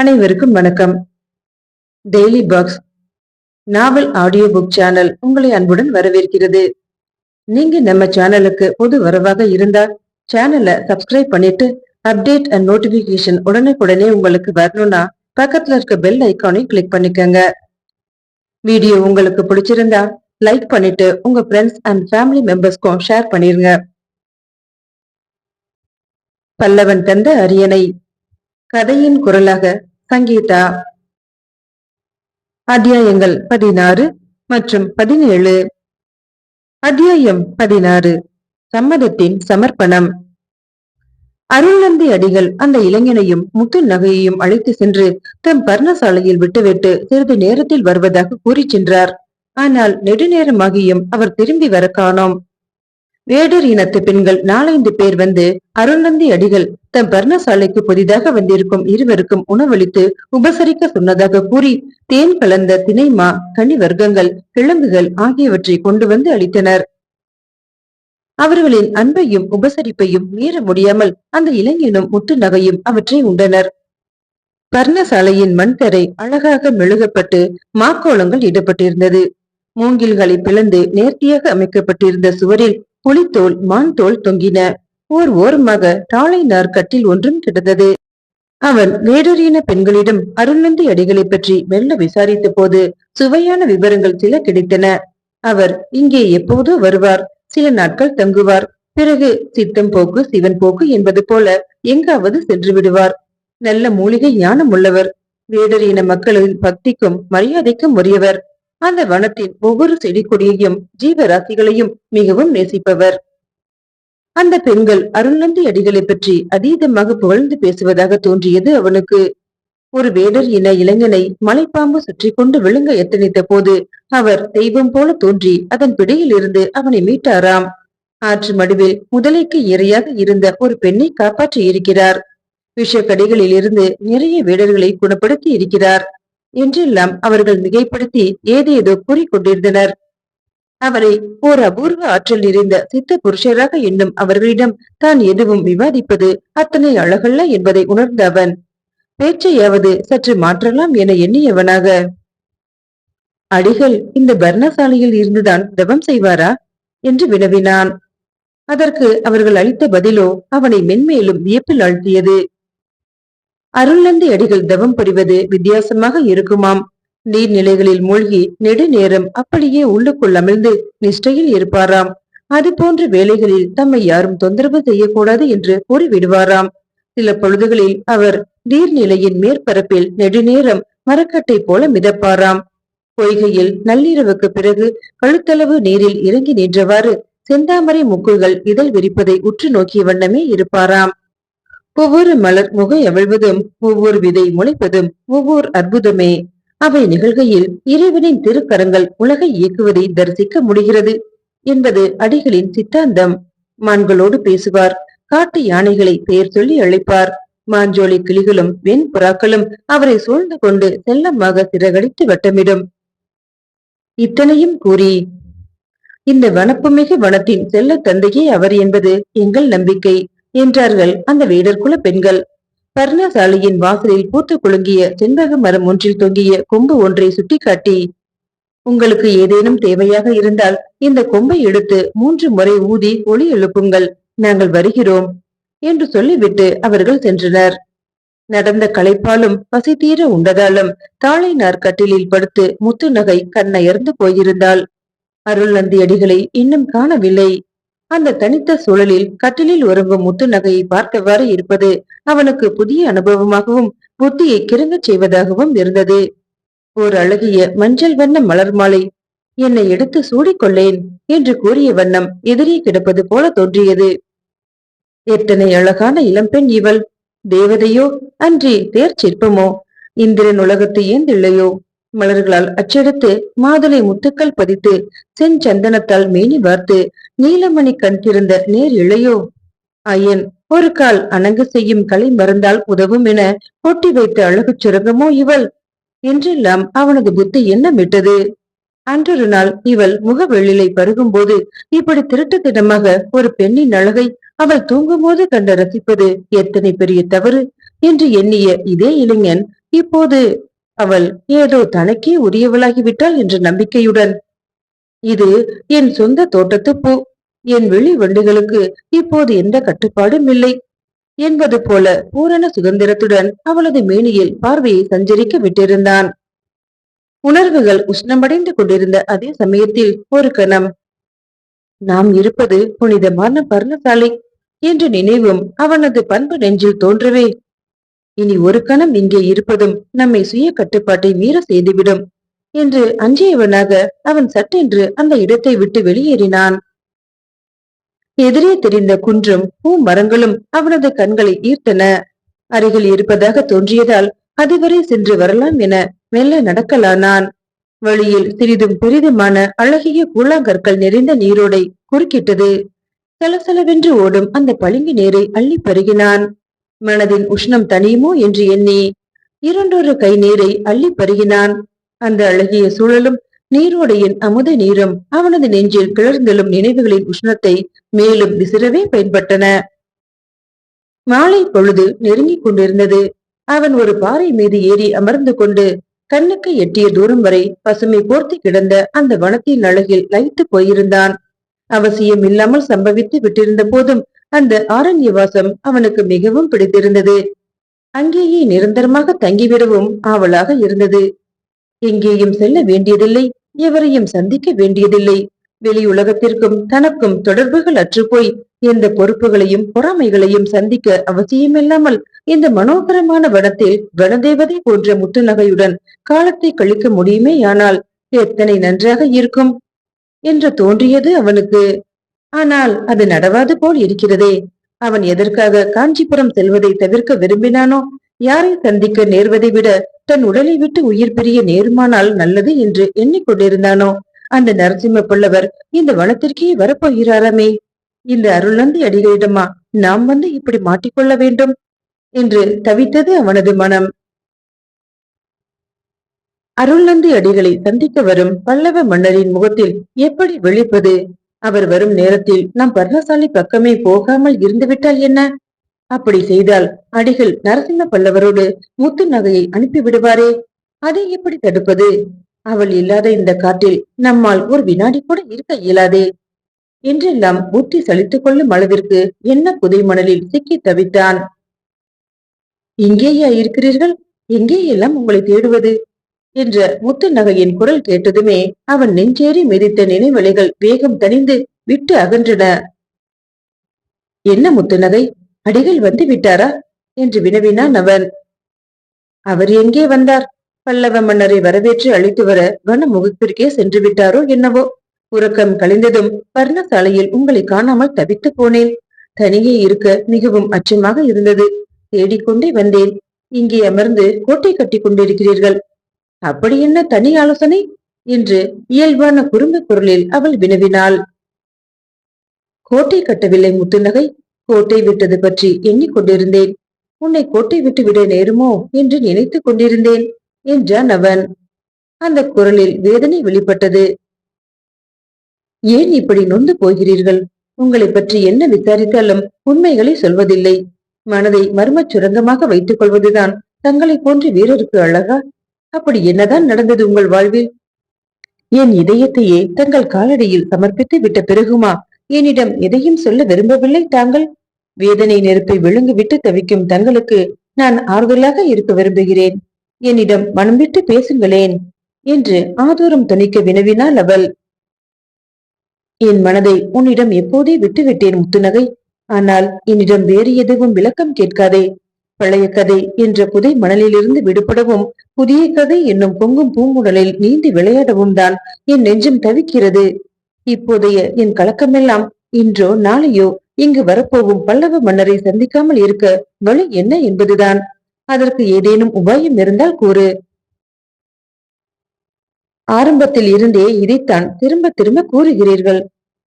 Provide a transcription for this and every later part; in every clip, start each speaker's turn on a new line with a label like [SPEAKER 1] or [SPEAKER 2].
[SPEAKER 1] அனைவருக்கும் வணக்கம். Daily box novel audio book channel உங்களை அன்புடன் வரவேற்கிறது. நீங்க நம்ம சேனலுக்கு புது வரவாக இருந்தா சேனலை சப்ஸ்கிரைப் பண்ணிட்டு அப்டேட் அண்ட் நோட்டிபிகேஷன் உடனுக்குடனே உங்களுக்கு வரணும்னா பக்கத்துல இருக்க பெல் ஐக்கானை கிளிக் பண்ணிக்கோங்க. வீடியோ உங்களுக்கு பிடிச்சிருந்தா லைக் பண்ணிட்டு உங்க ஃப்ரெண்ட்ஸ் அண்ட் ஃபேமிலி மெம்பர்ஸ்க்கும் ஷேர் பண்ணிருங்க. பல்லவன் தந்த அரியணை கதையின் குரலாக சங்கீதா அத்தியாயங்கள் பதினாறு மற்றும் பதினேழு. அத்தியாயம் பதினாறு சம்மதத்தின் சமர்ப்பணம். அருள்நந்தி அடிகள் அந்த இளைஞனையும் முத்து நகையையும் அழைத்து சென்று தம் பர்ணசாலையில் விட்டுவிட்டு சிறிது நேரத்தில் வருவதாக கூறி சென்றார். ஆனால் நெடுநேரமாகியும் அவர் திரும்பி வர காணோம். வேடர் இனத்து பெண்கள் நாலைந்து பேர் வந்து அருள்நந்தி அடிகள் தம் பர்ணசாலைக்கு புதிதாக வந்திருக்கும் இருவருக்கும் உணவளித்து உபசரிக்க சொன்னதாக கூறி தேன் கலந்த திணைமா கனி வர்க்கங்கள் கிழங்குகள் ஆகியவற்றை கொண்டு வந்து அளித்தனர். அவர்களின் அன்பையும் உபசரிப்பையும் மீற முடியாமல் அந்த இளைஞனும் முட்டு நகையும் அவற்றை உண்டனர். பர்ணசாலையின் மண்கரை அழகாக மெழுகப்பட்டு மாக்கோளங்கள் இடப்பட்டிருந்தது. மூங்கில்களை பிளந்து நேர்த்தியாக அமைக்கப்பட்டிருந்த சுவரில் புலித்தோல் மான் தோல் தொங்கின. ஓர் ஓரமாக தாளை நாற்கட்டில் ஒன்றும் கிடந்தது. அவன் வேடறியின பெண்களிடம் அருள்நந்தி அடிகளை பற்றி மெல்ல விசாரித்த போது சுவையான விவரங்கள் சில கிடைத்தன. அவர் இங்கே எப்போதோ வருவார். சில நாட்கள் தங்குவார். பிறகு சித்தம் போக்கு சிவன் போக்கு என்பது போல எங்காவது சென்று விடுவார். நல்ல மூலிகை ஞானம் உள்ளவர். வேடறியின மக்களின் பக்திக்கும் மரியாதைக்கும் உரியவர். அந்த வனத்தின் ஒவ்வொரு செடி கொடியையும் ஜீவராசிகளையும் மிகவும் நேசிப்பவர். அந்த பெண்கள் அருள்நந்தி அடிகளை பற்றி அதீதமாக புகழ்ந்து பேசுவதாக தோன்றியது அவனுக்கு. ஒரு வேடர் இன இளைஞனை மலைப்பாம்பு சுற்றி கொண்டு விழுங்க எத்தனித்த போது அவர் தெய்வம் போல தோன்றி அதன் பிடியில் இருந்து அவனை மீட்டாராம். ஆற்று மடுவில் முதலைக்கு இரையாக இருந்த ஒரு பெண்ணை காப்பாற்றி இருக்கிறார். விஷக்கடிகளில் இருந்து நிறைய வேடர்களை குணப்படுத்தி இருக்கிறார். என்றெல்லாம் அவர்கள் மிகைப்படுத்தி ஏதேதோ கூறிக்கொண்டிருந்தனர் அவரை ஓர் அபூர்வ ஆற்றல் நிறைந்த சித்த புருஷராக எண்ணும் அவர்களிடம் தான் எதுவும் விவாதிப்பது அத்தனை அழகல்ல என்பதை உணர்ந்த அவன். பேச்சையாவது சற்று மாற்றலாம் என எண்ணியவனாக. அடிகள் இந்த பர்ணசாலையில் இருந்துதான் தவம் செய்வாரா? என்று வினவினான். அதற்கு அவர்கள் அளித்த பதிலோ அவனை மென்மேலும் வியப்பில் ஆழ்த்தியது. அருள்நந்தி அடிகள் தவம் புரிவது வித்தியாசமாக இருக்குமாம். நீர்நிலைகளில் மூழ்கி நெடுநேரம் அப்படியே உள்ளுக்குள் அமிழ்ந்து நிஷ்டையில் இருப்பாராம். அது போன்ற வேலைகளில் தம்மை யாரும் தொந்தரவு செய்யக்கூடாது என்று கூறிவிடுவாராம். சில பொழுதுகளில் அவர் நீர்நிலையின் மேற்பரப்பில் நெடுநேரம் மரக்கட்டை போல மிதப்பாராம். பொய்கையில் நள்ளிரவுக்கு பிறகு கழுத்தளவு நீரில் இறங்கி நின்றவாறு செந்தாமரை முக்குகள் இதழ் விரிப்பதை உற்று நோக்கிய வண்ணமே இருப்பாராம். ஒவ்வொரு மலர் முகை அவிழ்வதும் ஒவ்வொரு விதை முளைப்பதும் ஒவ்வொரு அற்புதமே. அவை நிகழ்கையில் இறைவனின் திருக்கரங்கள் உலகை இயக்குவதை தரிசிக்க முடிகிறது என்பது அடிகளின் சித்தாந்தம். மான்களோடு பேசுவார். காட்டு யானைகளை பெயர் சொல்லி அழைப்பார். மாஞ்சோலை கிளிகளும் வெண் புறாக்களும் அவரை சூழ்ந்து கொண்டு செல்லமாக சிறகடித்து வட்டமிடும். இத்தனையும் கூறி இந்த வனப்புமிகு வனத்தின் செல்ல தந்தையே அவர் என்பது எங்கள் நம்பிக்கை என்றார்கள் அந்த வேடர்குல பெண்கள். பர்ணசாலையின் வாசலில் பூத்து குலுங்கிய செண்பக மரம் ஒன்றில் தொங்கிய கொம்பு ஒன்றை சுட்டிக்காட்டி உங்களுக்கு ஏதேனும் தேவையாக இருந்தால் இந்த கொம்பை எடுத்து மூன்று முறை ஊதி ஒளி எழுப்புங்கள் நாங்கள் வருகிறோம் என்று சொல்லிவிட்டு அவர்கள் சென்றனர். நடந்த களைப்பாலும் பசி தீர உண்டதாலும் தாளை நாற்கட்டிலில் படுத்து முத்து நகை கண்ணயர்ந்து போயிருந்தாள். அருள் நந்தியடிகளை இன்னும் காணவில்லை. அந்த தனித்த சூழலில் கட்டிலில் உறங்கும் முத்து நகையை பார்த்தவாறு இருப்பது அவனுக்கு புதிய அனுபவமாகவும் புத்தியை கிறங்கச் செய்வதாகவும் இருந்தது. ஓர் அழகிய மஞ்சள் வண்ண மலர் மாலை. என்னை எடுத்து சூடிக்கொள்ளேன் என்று கூறிய வண்ணம் எதிரே கிடப்பது போல தோன்றியது. எத்தனை அழகான இளம்பெண் இவள். தேவதையோ அன்றி தேர் சிற்பமோ. இந்திரன் உலகத்து ஏந்தில்லையோ. மலர்களால் அச்செடுத்து மாதுளை முத்துக்கள் பதித்து செஞ்சந்தனத்தால் மேனி வார்த்து நீலமணி கண் திறந்த நேர் இளையோ? ஐயன் ஒரு கால் அணங்கு செய்யும் கலை மறந்தால் உதவும் என கொட்டி வைத்த அழகு சுரங்கமோ இவள் என்றெல்லாம் அவனது புத்தி எண்ணமிட்டது. அன்றொரு நாள் இவள் முகவெள்ளிலை பருகும் போது இப்படி திருட்டுத்திடமாக ஒரு பெண்ணின் அழகை அவள் தூங்கும் போது கண்டு ரசிப்பது எத்தனை பெரிய தவறு என்று எண்ணிய இதே இளைஞன் இப்போது அவள் ஏதோ தனக்கே உரியவளாகிவிட்டாள் என்ற நம்பிக்கையுடன் இது என் சொந்த தோட்டத்து பூ. என் வெளி வண்டுகளுக்கு இப்போது எந்த கட்டுப்பாடும் இல்லை என்பது போல பூரண சுதந்திரத்துடன் அவளது மேனியில் பார்வையை சஞ்சரிக்க விட்டிருந்தான். உணர்வுகள் உஷ்ணமடைந்து கொண்டிருந்த அதே சமயத்தில் ஒரு கணம் நாம் இருப்பது புனிதமான பர்ணசாலை என்ற நினைவும் அவனது பண்பு நெஞ்சில் தோன்றவே இனி ஒரு கணம் இங்கே இருப்பதும் நம்மை சுய கட்டுப்பாட்டை மீற செய்துவிடும் என்று அஞ்சியவனாக அவன் சட்டென்று அந்த இடத்தை விட்டு வெளியேறினான். எதிரே தெரிந்த குன்றும் பூ மரங்களும் அவனது கண்களை ஈர்த்தன. அருகில் இருப்பதாக தோன்றியதால் அதுவரை சென்று வரலாம் என மெல்ல நடக்கலானான். வழியில் சிறிதும் பெரிதுமான அழகிய கூழாங்கற்கள் நிறைந்த நீரோடை குறுக்கிட்டது. சலசலவென்று ஓடும் அந்த பளிங்கு நீரை அள்ளி பருகினான். மனதின் உஷ்ணம் தனியுமோ என்று எண்ணி இரண்டொரு கை நீரை அள்ளி பருகினான். அந்த அழகிய சூழலும் நீரோடையின் அமுத நீரும் அவனது நெஞ்சில் கிளர்ந்தெழும் நினைவுகளின் உஷ்ணத்தை மேலும் விசிறவே பயன்பட்டன. மாலை பொழுது நெருங்கிக் கொண்டிருந்தது. அவன் ஒரு பாறை மீது ஏறி அமர்ந்து கொண்டு கண்ணுக்கு எட்டிய தூரம் வரை பசுமை போர்த்தி கிடந்த அந்த வனத்தின் அழகில் லயித்து போயிருந்தான். அவசியம் இல்லாமல் சம்பவித்து விட்டிருந்த போதும் அந்த ஆரண்யவாசம் அவனுக்கு மிகவும் பிடித்திருந்தது. அங்கேயே நிரந்தரமாக தங்கிவிடவும் ஆவலாக இருந்தது. எங்கேயும் செல்ல வேண்டியதில்லை எவரையும் சந்திக்க வேண்டியதில்லை. வெளி உலகத்திற்கும் தனக்கும் தொடர்புகள் அற்றுப்போய் எந்த பொறுப்புகளையும் பொறாமைகளையும் சந்திக்க அவசியமில்லாமல் இந்த மனோகரமான வனத்தில் வனதேவதை போன்ற முத்துநகையுடன் காலத்தை கழிக்க முடியுமேயானால் எத்தனை நன்றாக இருக்கும்? என்று தோன்றியது அவனுக்கு. ஆனால் அது நடவாது போல் இருக்கிறதே. அவன் எதற்காக காஞ்சிபுரம் செல்வதை தவிர்க்க விரும்பினானோ? யாரை சந்திக்க நேர்வதை விட தன் உடலை விட்டு உயிர் பிரிய நேருமானால் நல்லது என்று எண்ணிக்கொண்டிருந்தானோ அந்த நரசிம்ம புள்ளவர் இந்த வனத்திற்கே வரப்போகிறாராமே. இந்த அருளந்தி அடிகளிடமா நாம் வந்து இப்படி மாட்டிக்கொள்ள வேண்டும்? என்று தவித்தது அவனது மனம். அருள்நந்தி அடிகளை சந்திக்க வரும் பல்லவ மன்னரின் முகத்தில் எப்படி வெளிப்பது அவர் வரும் நேரத்தில் நாம் பர்ணசாலை பக்கமே போகாமல் இருந்துவிட்டால் என்ன? அப்படி செய்தால் அடிகள் நரசிம்ம பல்லவரோடு முத்து நகையை அனுப்பி விடுவாரே? அதை எப்படி தடுப்பது? அவள் இல்லாத இந்த காட்டில் நம்மால் ஒரு வினாடி கூட இருக்க இயலாதே. என்றெல்லாம் புத்தி சலித்துக் கொள்ளும் அளவிற்கு என்ன புதை மணலில் சிக்கி தவித்தான். இங்கேயா இருக்கிறீர்கள்? எங்கே எல்லாம் உங்களை தேடுவது? என்ற முத்து நகையின் குரல் கேட்டதுமே அவன் நெஞ்சேறி மிதித்த நினைவலைகள் வேகம் தணிந்து விட்டு அகன்றன. என்ன முத்து நகை அடிகள் வந்து விட்டாரா? என்று வினவினான் அவன். அவர் எங்கே வந்தார்? பல்லவ மன்னரை வரவேற்று அழைத்து வர வன முகத்திற்கே சென்று விட்டாரோ என்னவோ? உறக்கம் கழிந்ததும் பர்ணசாலையில் உங்களை காணாமல் தவித்து போனேன். தனியே இருக்க மிகவும் அச்சமாக இருந்தது. தேடிக்கொண்டே வந்தேன். இங்கே அமர்ந்து கோட்டை கட்டி கொண்டிருக்கிறீர்கள். அப்படி என்ன தனி ஆலோசனை? என்று இயல்பான குறும்பு குரலில் அவள் வினவினாள். கோட்டை கட்டவில்லை முத்துநகை. கோட்டை விட்டது பற்றி எண்ணிக்கொண்டிருந்தேன். உன்னை கோட்டை விட்டு விட நேருமோ என்று நினைத்துக் கொண்டிருந்தேன் என்றான் அவன். அந்த குரலில் வேதனை வெளிப்பட்டது. ஏன் இப்படி நொந்து போகிறீர்கள்? உங்களை பற்றி என்ன விசாரித்தாலும் உண்மைகளை சொல்வதில்லை. மனதை மர்மச் சுரங்கமாக வைத்துக் கொள்வதுதான் தங்களை போன்ற வீரருக்கு அழகா? அப்படி என்னதான் நடந்தது உங்கள் வாழ்வில்? என் இதயத்தையே தங்கள் காலடியில் சமர்ப்பித்து விட்ட பிறகுமா? என்னிடம் எதையும் சொல்ல விரும்பவில்லை தாங்கள்? வேதனை நெருப்பை விழுங்கு விட்டு தவிக்கும் தங்களுக்கு நான் ஆறுதலாக இருக்க விரும்புகிறேன். என்னிடம் மனம் விட்டு பேசுங்களேன் என்று ஆதூரம் துணிக்க வினவினாள் அவள். என் மனதை உன்னிடம் எப்போதே விட்டுவிட்டேன் முத்துநகை. ஆனால் என்னிடம் வேறு எதுவும் விளக்கம் கேட்காதே. பழைய கதை என்ற புதை மணலிலிருந்து விடுபடவும் புதிய கதை என்னும் பொங்கும் பூங்குடலில் நீந்தி விளையாடவும் தான் என் நெஞ்சம் தவிக்கிறது. இப்போதைய என் கலக்கமெல்லாம் இன்றோ நாளையோ இங்கு வரப்போகும் பல்லவ மன்னரை சந்திக்காமல் இருக்க வழி என்ன என்பதுதான். அதற்கு ஏதேனும் உபாயம் இருந்தால் கூறு. ஆரம்பத்தில் இருந்தே இதைத்தான் திரும்ப திரும்ப கூறுகிறீர்கள்.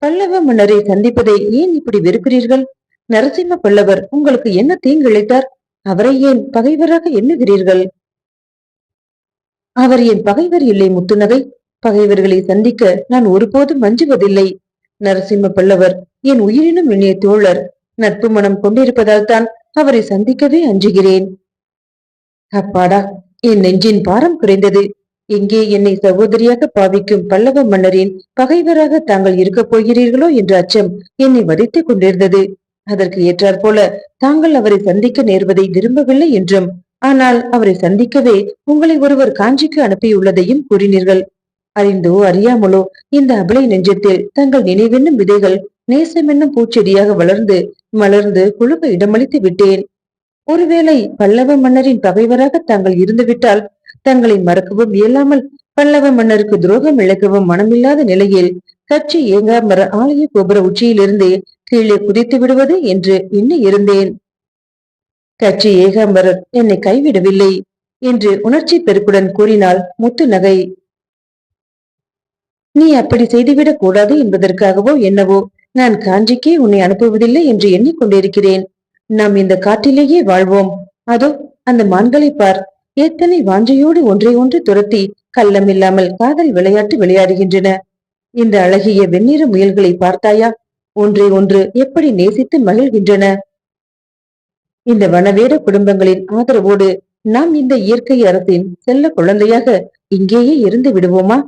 [SPEAKER 1] பல்லவ மன்னரை சந்திப்பதை ஏன் இப்படி வெறுக்கிறீர்கள்? நரசிம்ம பல்லவர் உங்களுக்கு என்ன தீங்கிழைத்தார் அவரை ஏன் பகைவராக எண்ணுகிறீர்கள்? அவர் என் பகைவர் இல்லை முத்துநகை. பகைவர்களை சந்திக்க நான் ஒருபோதும் மஞ்சுவதில்லை நரசிம்ம பல்லவர் என் உயிரினும் இனிய தோழர். நட்பு மனம் கொண்டிருப்பதால் தான் அவரை சந்திக்கவே அஞ்சுகிறேன். அப்பாடா என் நெஞ்சின் பாரம் குறைந்தது. எங்கே என்னை சகோதரியாக பாவிக்கும் பல்லவ மன்னரின் பகைவராக தாங்கள் இருக்கப் போகிறீர்களோ என்ற அச்சம் என்னை வதைத்துக் கொண்டிருந்தது. அதற்கு ஏற்றாற்போல தாங்கள் அவரை சந்திக்க நேர்வதை விரும்பவில்லை என்றும் ஆனால் அவரை சந்திக்கவே உங்களை ஒருவர் காஞ்சிக்கு அனுப்பியுள்ளதையும் கூறினீர்கள். அறிந்தோ அறியாமலோ இந்த அபலை நெஞ்சத்தில் தங்கள் நினைவென்னும் விதைகள் நேசமென்னும் பூச்செடியாக வளர்ந்து மலர்ந்து குழுக்க இடமளித்து விட்டேன். ஒருவேளை பல்லவ மன்னரின் பகைவராக தாங்கள் இருந்துவிட்டால் தங்களை மறக்கவும் இயலாமல் பல்லவ மன்னருக்கு துரோகம் இழக்கவும் மனமில்லாத நிலையில் கட்சி ஏங்காமர ஆலய கோபுர உச்சியிலிருந்து கீழே குதித்து விடுவது என்று எண்ணி இருந்தேன். கட்சி ஏகாம்பரர் என்னை கைவிடவில்லை என்று உணர்ச்சி பெருக்குடன் கூறினாள் முத்து நகை. நீ அப்படி செய்துவிடக் கூடாது என்பதற்காகவோ என்னவோ நான் காஞ்சிக்கே உன்னை அனுப்புவதில்லை என்று எண்ணிக்கொண்டிருக்கிறேன். நாம் இந்த காட்டிலேயே வாழ்வோம். அதோ அந்த மான்களை பார். எத்தனை வாஞ்சையோடு ஒன்றை ஒன்று துரத்தி கள்ளமில்லாமல் காதல் விளையாட்டு விளையாடுகின்றன. இந்த அழகிய வெண்ணிற முயல்களை பார்த்தாயா? ஒன்றை ஒன்று எப்படி நேசித்து மகிழ்கின்றன? இந்த வனவேட குடும்பங்களின் ஆதரவோடு நாம் இந்த இயற்கை அரசின் செல்ல குழந்தையாக இங்கேயே இருந்து விடுவோமா?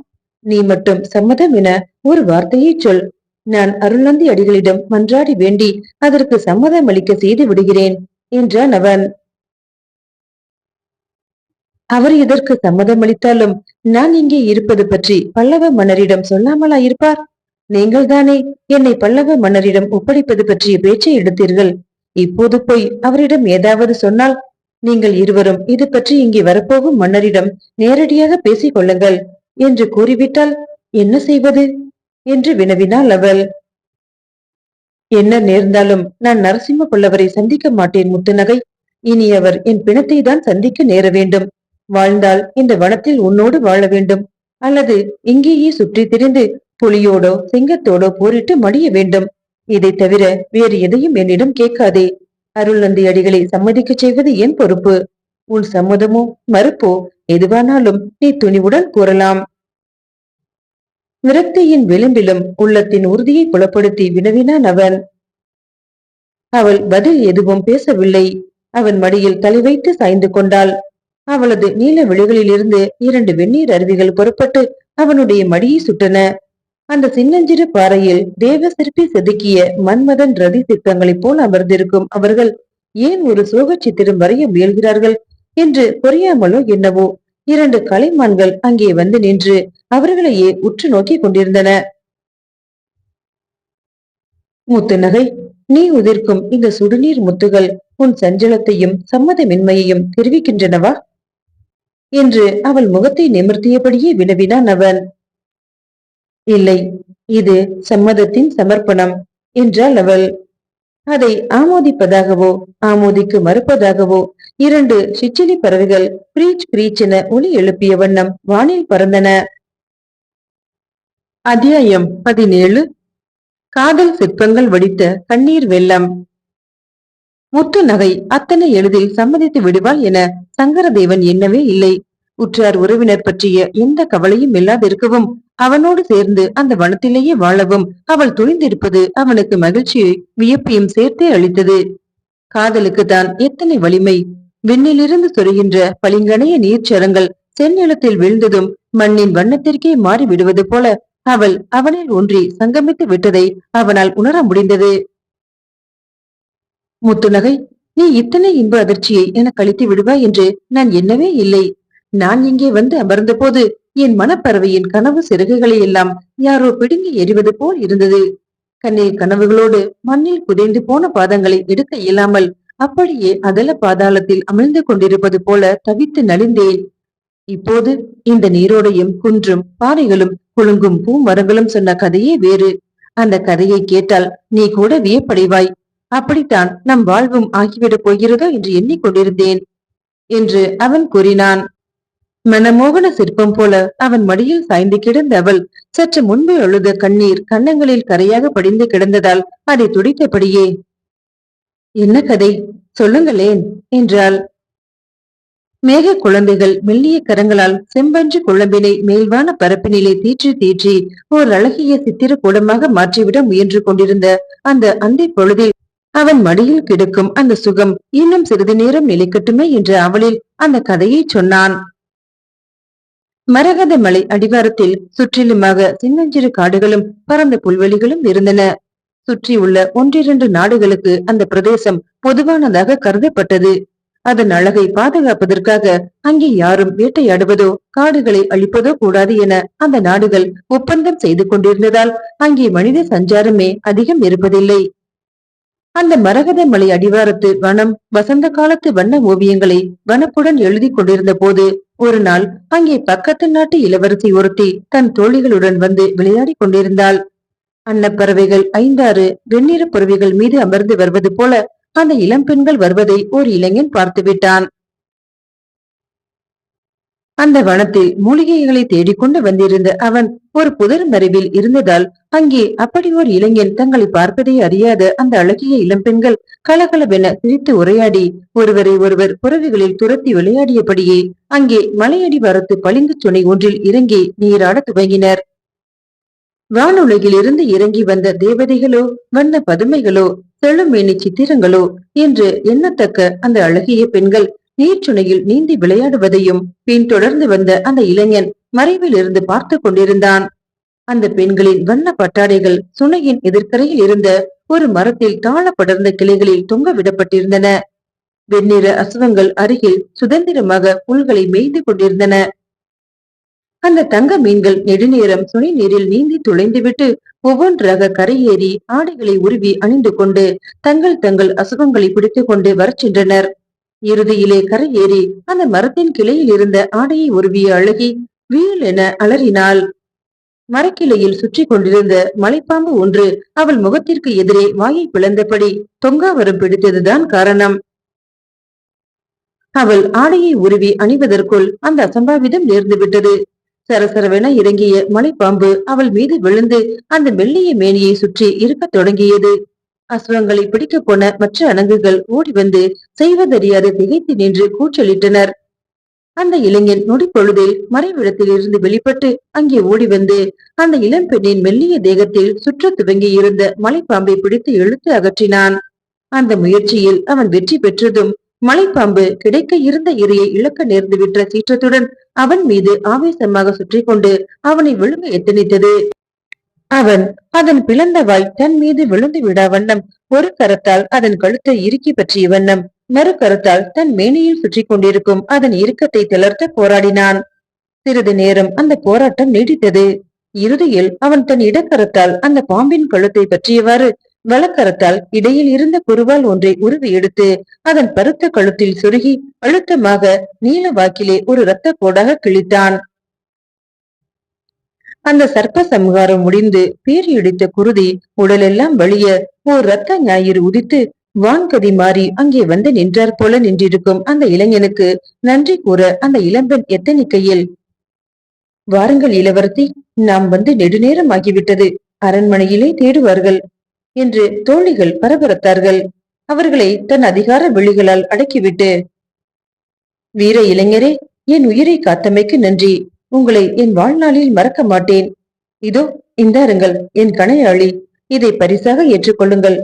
[SPEAKER 1] நீ மட்டும் சம்மதம் என ஒரு வார்த்தையை சொல். நான் அருள்நந்தி அடிகளிடம் மன்றாடி வேண்டி அதற்கு சம்மதம் அளிக்க செய்து விடுகிறேன் என்றான் அவன். அவர் இதற்கு சம்மதம் அளித்தாலும் நான் இங்கே இருப்பது பற்றி பல்லவ மன்னரிடம் சொல்லாமலா இருப்பார் நீங்கள் தானே என்னை பல்லவ மன்னரிடம் ஒப்படைப்பது பற்றிய பேச்சை எடுத்தீர்கள். இப்போது போய் அவரிடம் ஏதாவது சொன்னால் நீங்கள் இருவரும் இது பற்றி இங்கே வரப்போகும் மன்னரிடம் நேரடியாக பேசிக் கொள்ளுங்கள் என்று கூறிவிட்டால் என்ன செய்வது? என்று வினவினாள் அவள். என்ன நேர்ந்தாலும் நான் நரசிம்ம புல்லவரை சந்திக்க மாட்டேன் முத்துநகை. இனி அவர் என் பிணத்தை தான் சந்திக்க நேர வேண்டும். வாழ்ந்தால் இந்த வனத்தில் உன்னோடு வாழ வேண்டும். அல்லது இங்கேயே சுற்றி திரிந்து புலியோடோ சிங்கத்தோடோ போரிட்டு மடிய வேண்டும். இதை தவிர வேறு எதையும் என்னிடம் கேட்காதே. அருள்நந்தி அடிகளை சம்மதிக்க செய்வது என் பொறுப்பு. உன் சம்மதமோ மறுப்போ எதுவானாலும் நீ துணிவுடன் கூறலாம். விரக்தியின் விளிம்பிலும் உள்ளத்தின் உறுதியை புலப்படுத்தி வினவினான் அவன். அவள் பதில் எதுவும் பேசவில்லை. அவன் மடியில் தலை வைத்து சாய்ந்து கொண்டாள். அவளது நீல விழிகளிலிருந்து இரண்டு வெந்நீர் அருவிகள் புறப்பட்டு அவனுடைய மடியை சுட்டன. அந்த சின்னஞ்சிறு பாறையில் தேவ சிற்பி செதுக்கிய மன்மதன் ரதி சித்தங்களைப் போல் அமர்ந்திருக்கும் அவர்கள் ஏன் ஒரு சோக சித்திரம் வரைய முயல்கிறார்கள் என்று புரியாமலோ என்னவோ? இரண்டு கலைமான்கள் அங்கே வந்து நின்று அவர்களையே உற்று நோக்கி கொண்டிருந்தன. முத்து நகை நீ உதிர்க்கும் இந்த சுடுநீர் முத்துகள் உன் சஞ்சலத்தையும் சம்மதமின்மையையும் தெரிவிக்கின்றனவா? என்று அவள் முகத்தை நிமிர்த்தியபடியே வினவினான் அவன். இல்லை இது சம்மதத்தின் சமர்ப்பணம் என்றாள் அவள் அதை ஆமோதிப்பதாகவோ ஆமோதிக்கு மறுப்பதாகவோ இரண்டு சிச்சிலி பறவைகள் பிரீச் பிரீச் என ஒளி எழுப்பிய வண்ணம் வானில் பறந்தன. அத்தியாயம் பதினேழு. காதல் சிற்பங்கள் வடித்த கண்ணீர் வெள்ளம். முத்து நகை அத்தனை எளிதில் சம்மதித்து விடுவாள் என சங்கரதேவன் எண்ணவே இல்லை. உற்றார் உறவினர் பற்றிய எந்த கவலையும் இல்லாதிருக்கவும் அவனோடு சேர்ந்து அந்த வனத்திலேயே வாழவும். அவள் துணிந்திருப்பது அவனுக்கு மகிழ்ச்சியை வியப்பையும் சேர்த்தே அளித்தது. காதலுக்கு தான் எத்தனை வலிமை. விண்ணிலிருந்து சொருகின்ற பளிங்கணைய நீர்ச்சரங்கள் செந்நிலத்தில் விழுந்ததும் மண்ணின் வண்ணத்திற்கே மாறி விடுவது போல அவள் அவனில் ஒன்றி சங்கமித்து விட்டதை அவனால் உணர முடிந்தது. முத்துநகை நீ இத்தனை இன்ப அதிர்ச்சியை எனக்கு கழித்து விடுவாய் என்று நான் எண்ணவே இல்லை. நான் இங்கே வந்து அமர்ந்த போது என் மனப்பறவையின் கனவு சிறகுகளை எல்லாம் யாரோ பிடுங்கி எறிவது போல் இருந்தது. கண்ணீர் கனவுகளோடு மண்ணில் புதைந்து போன பாதங்களை எடுக்க இயலாமல் அப்படியே அதல பாதாளத்தில் அமிழ்ந்து கொண்டிருப்பது போல தவித்து நலிந்தேன். இப்போது இந்த நீரோடையும் குன்றும் பாறைகளும் குலுங்கும் பூ மரங்களும் சொன்ன கதையே வேறு. அந்த கதையை கேட்டால் நீ கூட வியப்படைவாய். அப்படித்தான் நம் வாழ்வும் ஆகிவிடப் போகிறதோ என்று எண்ணிக்கொண்டிருந்தேன் என்று அவன் கூறினான். மனமோகன சிற்பம் போல அவன் மடியில் சாய்ந்து கிடந்த அவள் சற்று முன்பு அழுத கண்ணீர் கன்னங்களில் கரையாக படிந்து கிடந்ததால் அதை துடித்தபடியே என்ன கதை? சொல்லுங்களேன் என்றாள். மேக குழந்தைகள் மெல்லிய கரங்களால் செம்பன்று குழம்பினை மேல்வான பரப்பினிலே தீற்றி தீற்றி ஓர் அழகிய சித்திர கூடமாக மாற்றிவிட முயன்று கொண்டிருந்த அந்த அந்தை பொழுதில் அவன் மடியில் கிடக்கும் அந்த சுகம் இன்னும் சிறிது நேரம் நிலைக்கட்டுமே என்ற அவளில் அந்த கதையை சொன்னான். மரகத மலை அடிவாரத்தில் சுற்றிலுமாக சின்னஞ்சிறு காடுகளும் பரந்த புல்வெளிகளும் இருந்தன. சுற்றியுள்ள ஒன்றிரண்டு நாடுகளுக்கு அந்த பிரதேசம் பொதுவானதாக கருதப்பட்டது. அதன் அழகை பாதுகாப்பதற்காக அங்கே யாரும் வேட்டையாடுவதோ காடுகளை அழிப்பதோ கூடாது என அந்த நாடுகள் ஒப்பந்தம் செய்து கொண்டிருந்ததால் அங்கே மனித சஞ்சாரமே அதிகம் இருப்பதில்லை. அந்த மரகத மலை அடிவாரத்து வனம் வசந்த காலத்து வண்ண ஓவியங்களை வனப்புடன் எழுதி கொண்டிருந்த போது ஒரு நாள் அங்கே பக்கத்து நாட்டு இளவரசி ஒருத்தி தன் தோழிகளுடன் வந்து விளையாடி கொண்டிருந்தாள். அன்னப்பறவைகள் ஐந்தாறு வெண்ணிற பறவைகள் மீது அமர்ந்து வருவது போல அந்த இளம் பெண்கள் வருவதை ஒரு இளைஞன் பார்த்து விட்டான் அந்த வனத்தில் மூலிகைகளை தேடிக்கொண்டு வந்திருந்த அவன் ஒரு புதர் மறைவில் இருந்ததால் அங்கே அப்படி ஒரு இளைஞன் தங்களை பார்ப்பதை அறியாத அந்த அழகிய இளம்பெண்கள் கலகலவென சிரித்து உரையாடி ஒருவரை ஒருவர் புறவிகளில் துரத்தி விளையாடியபடியே அங்கே மலையடி வரத்து பளிங்கு துணை ஒன்றில் இறங்கி நீராட துவங்கினர். வானுலகில் இருந்து இறங்கி வந்த தேவதைகளோ வண்ண பதுமைகளோ செழுமேனி சித்திரங்களோ என்று எண்ணத்தக்க அந்த அழகிய பெண்கள் நீர்ச்சுனையில் நீந்தி விளையாடுவதையும் பின் தொடர்ந்து வந்த அந்த இளைஞன் மறைவில் இருந்து பார்த்து கொண்டிருந்தான். அந்த பெண்களின் வண்ண பட்டாடைகள் சுனையின் எதிர்க்கரையில் இருந்த ஒரு மரத்தில் தாழ படர்ந்த கிளைகளில் தொங்க விடப்பட்டிருந்தன. வெண்ணிற அசுவங்கள் அருகில் சுதந்திரமாக புல்களை மேய்ந்து கொண்டிருந்தன. அந்த தங்க மீன்கள் நெடுநேரம் சுனை நீரில் நீந்தி துளைந்துவிட்டு ஒவ்வொன்றாக கரையேறி ஆடைகளை உருவி அணிந்து கொண்டு தங்கள் தங்கள் அசுகங்களை பிடித்துக் கொண்டு வரச் சென்றனர். இறுதியிலே கரையேறி அந்த மரத்தின் கிளையில் இருந்த ஆடையை உருவிய அழகி வீல் என அலறினாள். மரக்கிளையில் சுற்றி கொண்டிருந்த மலைப்பாம்பு ஒன்று அவள் முகத்திற்கு எதிரே வாயை பிளந்தபடி தொங்காவரம் பிடித்ததுதான் காரணம். அவள் ஆடையை உருவி அணிவதற்குள் அந்த அசம்பாவிதம் நேர்ந்துவிட்டது சரசரவென இறங்கிய மலைப்பாம்பு அவள் மீது விழுந்து அந்த மெல்லிய மேனியை சுற்றி இருக்கத் தொடங்கியது. அசுவங்களை பிடிக்க போன மற்ற அணங்குகள் ஓடி வந்து செய்வதறியாது திகைத்து நின்று கூச்சலிட்டனர். அந்த இளைஞன் நொடிப்பொழுதில் மறைவிடத்தில் இருந்து வெளிப்பட்டு அங்கே ஓடி வந்து அந்த இளம்பெண்ணின் மெல்லிய தேகத்தில் சுற்ற துவங்கி இருந்த மலைப்பாம்பை பிடித்து இழுத்து அகற்றினான். அந்த முயற்சியில் அவன் வெற்றி பெற்றதும் மலைப்பாம்பு கிடைக்க இருந்த இரையை இழக்க நேர்ந்து விட்ட சீற்றத்துடன் அவன் மீது ஆவேசமாக சுற்றி கொண்டு அவனை விழுங்க எத்தனித்தது அவன் அதன் பிளந்த வாய் தன் மீது விழுந்து விடா வண்ணம். ஒரு கரத்தால் அதன் கழுத்தை இறுக்கி பற்றிய வண்ணம். மறு கருத்தால் தன் மேனியில் சுற்றி கொண்டிருக்கும் அதன் இறுக்கத்தை தளர்த்த போராடினான். சிறிது நேரம் அந்த போராட்டம் நீடித்தது. இறுதியில் அவன் தன் இடக்கரத்தால் அந்த பாம்பின் கழுத்தை பற்றியவாறு வலக்கரத்தால் இடையில் இருந்த குருவால் ஒன்றை உருவி எடுத்து அதன் பருத்த கழுத்தில் சுருகி அழுத்தமாக நீல வாக்கிலே ஒரு இரத்த கோடாக கிழித்தான். அந்த சர்ப்ப சம்ஹாரம் முடிந்து பேர் இடித்த குருதி உடலெல்லாம் வழிய ஓர் ரத்த ஞாயிறு உதித்து வான்கதி மாறி அங்கே வந்து நின்றார் போல நின்றிருக்கும் அந்த இளைஞனுக்கு நன்றி கூற அந்த இளம்பெண் எத்தனிக்கையில் வாருங்கள் இளவரசி நாம் வந்து நெடுநேரம் ஆகிவிட்டது அரண்மனையிலே தேடுவார்கள் என்று தோழிகள் பரபரத்தார்கள். அவர்களை தன் அதிகார விழிகளால் அடக்கிவிட்டு வீர இளைஞரே என் உயிரை காத்தமைக்கு நன்றி. உங்களை என் வாழ்நாளில் மறக்க மாட்டேன். இதோ இந்தாருங்கள் என் கணையாளி இதை பரிசாக ஏற்றுக்கொள்ளுங்கள்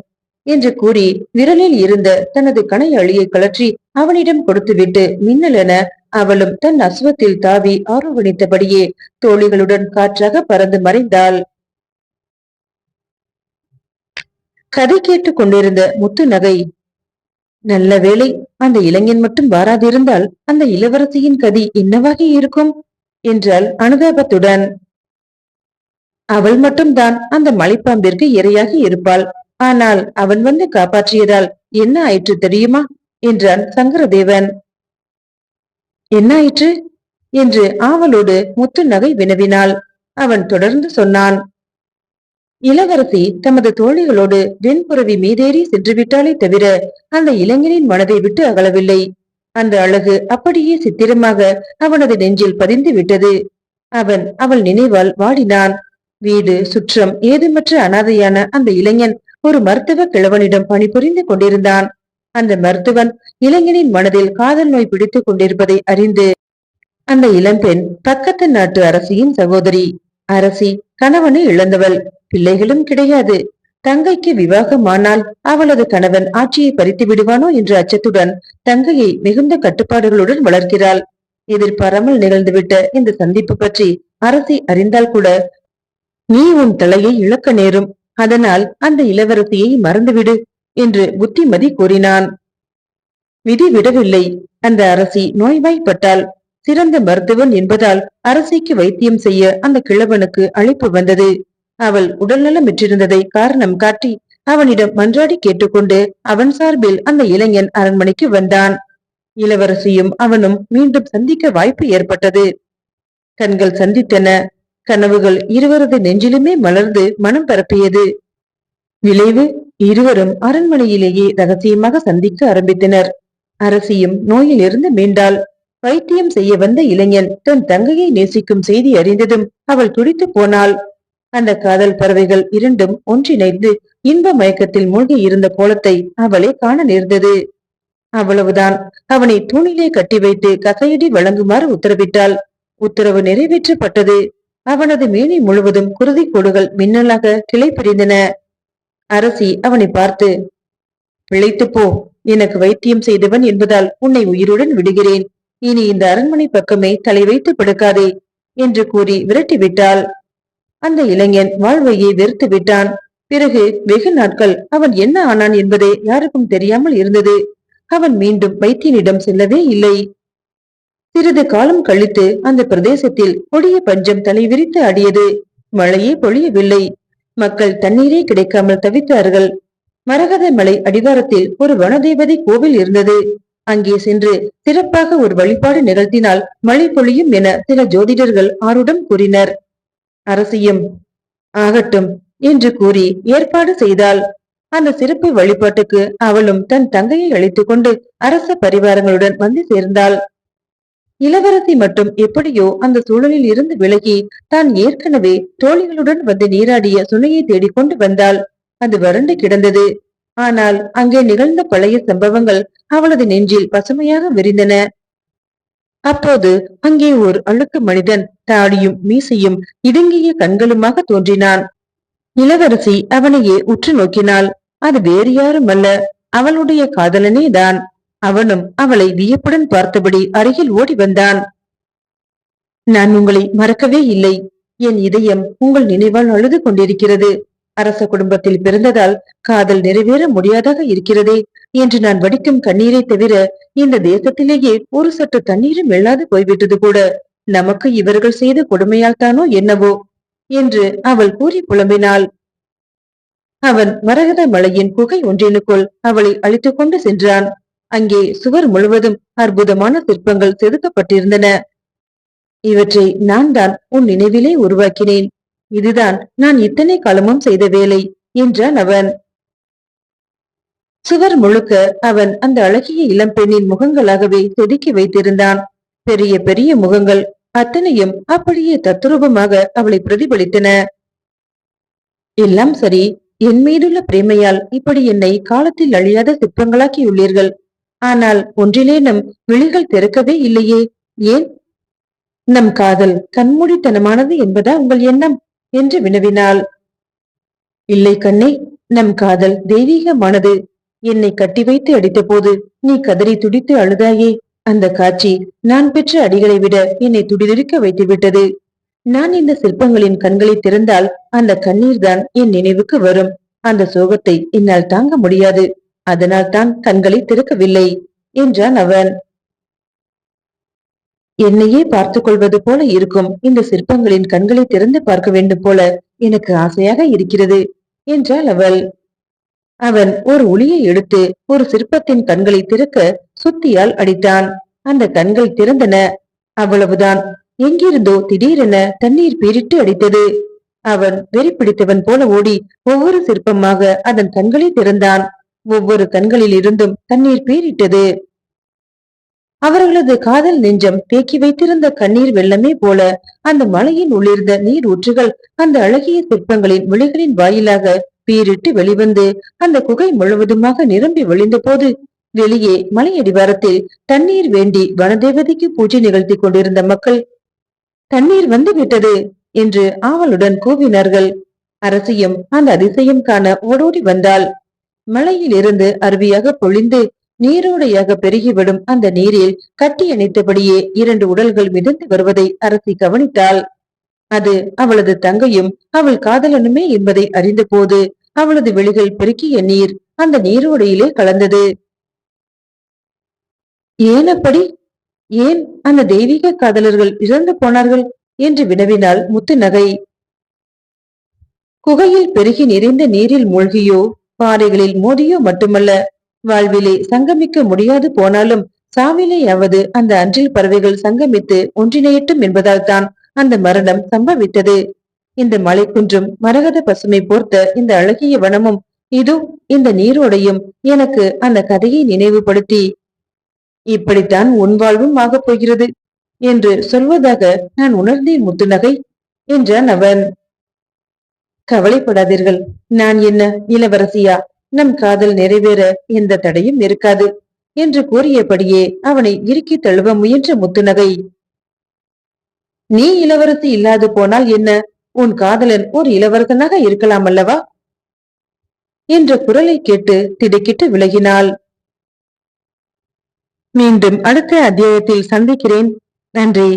[SPEAKER 1] என்று கூறி விரலில் இருந்த தனது கணையாளியை கலற்றி அவனிடம் கொடுத்துவிட்டு மின்னலென அவளும் தன் அசுவத்தில் தாவி ஆரோவணித்தபடியே தோழிகளுடன் காற்றாக பறந்து மறைந்தாள். கதை கேட்டுக் கொண்டிருந்த முத்து நகை. நல்ல வேளை அந்த இளைஞன் மட்டும் வாராதிருந்தால் அந்த இளவரசியின் கதி என்னவாகி இருக்கும்? என்றாள் அனுதாபத்துடன். அவள் மட்டும்தான் அந்த மலைப்பாம்பிற்கு இரையாகி இருப்பாள். ஆனால் அவன் வந்து காப்பாற்றியதால் என்ன ஆயிற்று தெரியுமா? என்றான் சங்கரதேவன். என்ன ஆயிற்று? என்று ஆவலோடு முத்து நகை வினவினாள். அவன் தொடர்ந்து சொன்னான். இளவரசி தமது தோழிகளோடு வெண்புறவி மீதேறி சென்றுவிட்டாலே தவிர அந்த இளைஞனின் மனதை விட்டு அகலவில்லை. அந்த அழகு அப்படியே சித்திரமாக அவனது நெஞ்சில் பதிந்து விட்டது. அவன் அவள் நினைவால் வாடினான். வீடு சுற்றம் ஏதுமற்ற அனாதையான அந்த இளைஞன் ஒரு மருத்துவ கிழவனிடம் பணிபுரிந்து கொண்டிருந்தான். அந்த மருத்துவன் இளைஞனின் மனதில் காதல் நோய் பிடித்துக் கொண்டிருப்பதை அறிந்து அந்த இளம்பெண் பக்கத்து நாட்டு அரசியின் சகோதரி. அரசி கணவனை இழந்தவள். பிள்ளைகளும் கிடையாது. தங்கைக்கு விவாகமானால் அவளது கணவன் ஆட்சியை பறித்து விடுவானோ என்ற அச்சத்துடன் தங்கையை மிகுந்த கட்டுப்பாடுகளுடன் வளர்க்கிறாள். எதிர்பாராமல் நிகழ்ந்துவிட்ட இந்த சந்திப்பு பற்றி அரசி அறிந்தால் கூட நீ உன் தலையை இழக்க நேரும். அதனால் அந்த இளவரசியை மறந்துவிடு என்று புத்திமதி கூறினான். விதி விடவில்லை. அந்த அரசி நோய்வாய்ப்பட்டாள். சிறந்த மருத்துவன் என்பதால் அரசிக்கு வைத்தியம் செய்ய அந்த கிழவனுக்கு அழைப்பு வந்தது. அவள் உடல்நலமிற்றிருந்ததை காரணம் காட்டி அவனிடம் மன்றாடி கேட்டுக்கொண்டு அவன் சார்பில் அந்த இளைஞன் அரண்மனைக்கு வந்தான். இளவரசியும் அவனும் மீண்டும் சந்திக்க வாய்ப்பு ஏற்பட்டது. கண்கள் சந்தித்தன. கனவுகள் இருவரது நெஞ்சிலுமே மலர்ந்து மனம் பரப்பியது. விளைவு இருவரும் அரண்மனையிலேயே ரகசியமாக சந்திக்க ஆரம்பித்தனர். அரசியும் நோயில் இருந்து மீண்டாள். வைத்தியம் செய்ய வந்த இளைஞன் தன் தங்கையை நேசிக்கும் செய்தி அறிந்ததும் அவள் துடித்து போனாள். அந்த காதல் பறவைகள் இரண்டும் ஒன்றிணைந்து இன்ப மயக்கத்தில் மூழ்கி இருந்த கோலத்தை அவளே காண நேர்ந்தது. அவ்வளவுதான். அவனை தூணிலே கட்டி வைத்து கசையடி வழங்குமாறு உத்தரவிட்டாள். உத்தரவு நிறைவேற்றப்பட்டது. அவனது மேனி முழுவதும் குருதி கோடுகள் மின்னலாக கிளை பிரிந்தன அரசி அவனை பார்த்து பிழைத்து போ. எனக்கு வைத்தியம் செய்தவன் என்பதால் உன்னை உயிருடன் விடுகிறேன். இனி இந்த அரண்மனை பக்கமே தலை வைத்து படுக்காதே என்று கூறி விரட்டிவிட்டாள். அந்த இளைஞன் வாழ்வையை வெறுத்து விட்டான். பிறகு வெகு நாட்கள் அவன் என்ன ஆனான் என்பதே யாருக்கும் தெரியாமல் இருந்தது. அவன் மீண்டும் வைத்தியனிடம் செல்லவே இல்லை. சிறிது காலம் கழித்து அந்த பிரதேசத்தில் கொடிய பஞ்சம் தலைவிரித்து அடியது. மழையே பொழியவில்லை. மக்கள் தண்ணீரே கிடைக்காமல் தவித்தார்கள். மரகத மலை அடிவாரத்தில் ஒரு வனதேவதை கோவில் இருந்தது. அங்கே சென்று சிறப்பாக ஒரு வழிபாடு நிகழ்த்தினால் மழை பொழியும் என சில ஜோதிடர்கள் ஆருடம் கூறினர். அரசியும். ஆகட்டும் என்று கூறி ஏற்பாடு செய்தாள். அந்த சிறப்பு வழிபாட்டுக்கு அவளும் தன் தங்கையை அழைத்துக் கொண்டு அரச பரிவாரங்களுடன் வந்து சேர்ந்தாள். இளவரசி மட்டும் எப்படியோ அந்த சூழலில் இருந்து விலகி தான் ஏற்கனவே தோழிகளுடன் வந்து நீராடிய சுனையை தேடிக்கொண்டு வந்தாள். அது வறண்டு கிடந்தது. ஆனால் அங்கே நிகழ்ந்த பழைய சம்பவங்கள் அவளது நெஞ்சில் பசுமையாக விரிந்தன. அப்போது அங்கே ஒரு அழுக்கு மனிதன் தாடியும் மீசையும் இடுங்கிய கண்களுமாக தோன்றினான். இளவரசி அவனையே உற்று நோக்கினாள். அது வேறு யாரும் அல்ல அவளுடைய காதலனே தான். அவனும் அவளை வியப்புடன் பார்த்தபடி அருகில் ஓடி வந்தான். நான் உங்களை மறக்கவே இல்லை. என் இதயம் உங்கள் நினைவால் அழுது கொண்டிருக்கிறது. அரச குடும்பத்தில் பிறந்ததால் காதல் நிறைவேற முடியாதாக இருக்கிறதே. என்று நான் வடிக்கும் கண்ணீரை தவிர இந்த தேசத்திலேயே ஒரு சற்று தண்ணீரும் வெள்ளாது போய்விட்டது கூட. நமக்கு இவர்கள் செய்த கொடுமையால் தானோ என்னவோ? என்று அவள் கூறி புலம்பினாள். அவன் மரகத மலையின் குகை ஒன்றினுக்குள் அவளை அழைத்துக் கொண்டு சென்றான். அங்கே சுவர் முழுவதும் அற்புதமான சிற்பங்கள் செதுக்கப்பட்டிருந்தன. இவற்றை நான் தான் உன் நினைவிலே உருவாக்கினேன். இதுதான் நான் இத்தனை காலமும் செய்த வேலை என்றான் அவன். சுவர் முழுக்க அவன் அந்த அழகிய இளம்பெண்ணின் முகங்களாகவே செதுக்கி வைத்திருந்தான். பெரிய பெரிய முகங்கள் அத்தனையும் அப்படியே தத்ரூபமாக அவளை பிரதிபலித்தன. எல்லாம் சரி என் மீதுள்ள பிரேமையால் இப்படி என்னை காலத்தில் அழியாத சிற்பங்களாக்கியுள்ளீர்கள். ஆனால் ஒன்றிலேனும் விழிகள் திறக்கவே இல்லையே. ஏன்? நம் காதல் கண்மூடித்தனமானது என்பதா உங்கள் எண்ணம்? என்று வினவினாள். இல்லை கண்ணே நம் காதல் தெய்வீகமானது. என்னை கட்டி வைத்து அடித்தபோது நீ கதறி துடித்து அழுதாயே. அந்த காட்சி நான் பெற்ற அடிகளை விட என்னை துடிதுடிக்க வைத்து விட்டது நான் இந்த சிற்பங்களின் கண்களை திறந்தால் அந்த கண்ணீர் தான் என் நினைவுக்கு வரும். அந்த சோகத்தை என்னால் தாங்க முடியாது. அதனால் தான் கண்களை திறக்கவில்லை என்றான் அவன். என்னையே பார்த்துக் கொள்வது போல இருக்கும் இந்த சிற்பங்களின் கண்களை திறந்து பார்க்க வேண்டும் போல எனக்கு ஆசையாக இருக்கிறது என்றாள் அவள். அவன் ஒரு ஒளியை எடுத்து ஒரு சிற்பத்தின் கண்களை திறக்க சுத்தியால் அடித்தான். அந்த கண்கள் திறந்தன. அவ்வளவுதான். எங்கிருந்தோ திடீரென தண்ணீர் பீரிட்டு அடித்தது. அவன் வெறி பிடித்தவன் போல ஓடி ஒவ்வொரு சிற்பமாக அதன் கண்களை திறந்தான். ஒவ்வொரு கண்களில் இருந்தும் தண்ணீர் பீரிட்டது அவர்களது காதல் நெஞ்சம் தேக்கி வைத்திருந்த கண்ணீர் வெள்ளமே போல அந்த மலையின் உள்ளிருந்த நீர் ஊற்றுகள் அந்த அழகிய சிற்பங்களின் விழிகளின் வாயிலாக பீரிட்டு வெளிவந்து அந்த குகை முழுவதுமாக நிரம்பி வழிந்த போது வெளியே மலையடிவாரத்தில் தண்ணீர் வேண்டி வனதேவதைக்கு பூஜை நிகழ்த்தி கொண்டிருந்த மக்கள் தண்ணீர் வந்து விட்டது என்று ஆவலுடன் கூவினார்கள். அரசியும் அந்த அதிசயம் காண ஓடோடி வந்தாள். மலையில் இருந்து அருவியாக பொழிந்து நீரோடையாக பெருகிவிடும் அந்த நீரில் கட்டி அணைத்தபடியே இரண்டு உடல்கள் மிதந்து வருவதை அரசி கவனித்தாள். அது அவளது தங்கையும் அவள் காதலனுமே என்பதை அறிந்தபோது அவளது விழிகள் பெருக்கிய நீர் அந்த நீரோடையிலே கலந்தது. ஏன் அப்படி? ஏன் அந்த தெய்வீக காதலர்கள் இறந்து போனார்கள்? என்று வினவினாள் முத்து நகை குகையில் பெருகி நிறைந்த நீரில் மூழ்கியோ பாறைகளில் மோதியோ மட்டுமல்ல வாழ்விலே சங்கமிக்க முடியாது போனாலும் சாவிலேயாவது அந்த அன்றில் பறவைகள் சங்கமித்து ஒன்றிணையட்டும் என்பதால் தான் அந்த மரணம் சம்பவித்தது. இந்த மலைக்குன்றும் மரகத பசுமை போர்த்த இந்த அழகிய வனமும் இதோ இந்த நீரோடையும் எனக்கு அந்த கதையை நினைவுபடுத்தி. இப்படித்தான் உன் வாழ்வும் ஆகப் போகிறது என்று சொல்வதாக நான் உணர்ந்தேன் முத்துநகை என்றான் அவன். கவலைப்படாதீர்கள் நான் என்ன இளவரசியா? நம் காதல் நிறைவேற எந்த தடையும் இருக்காது என்று கூறியபடியே அவனை இறுக்கி தழுவ முயன்ற முத்துநகை. நீ இளவரசி இல்லாது போனால் என்ன? உன் காதலன் ஒரு இளவரசனாக இருக்கலாம் அல்லவா? என்ற குரலை கேட்டு திடுக்கிட்டு விலகினாள். மீண்டும் அடுத்த அத்தியாயத்தில் சந்திக்கிறேன். நன்றி.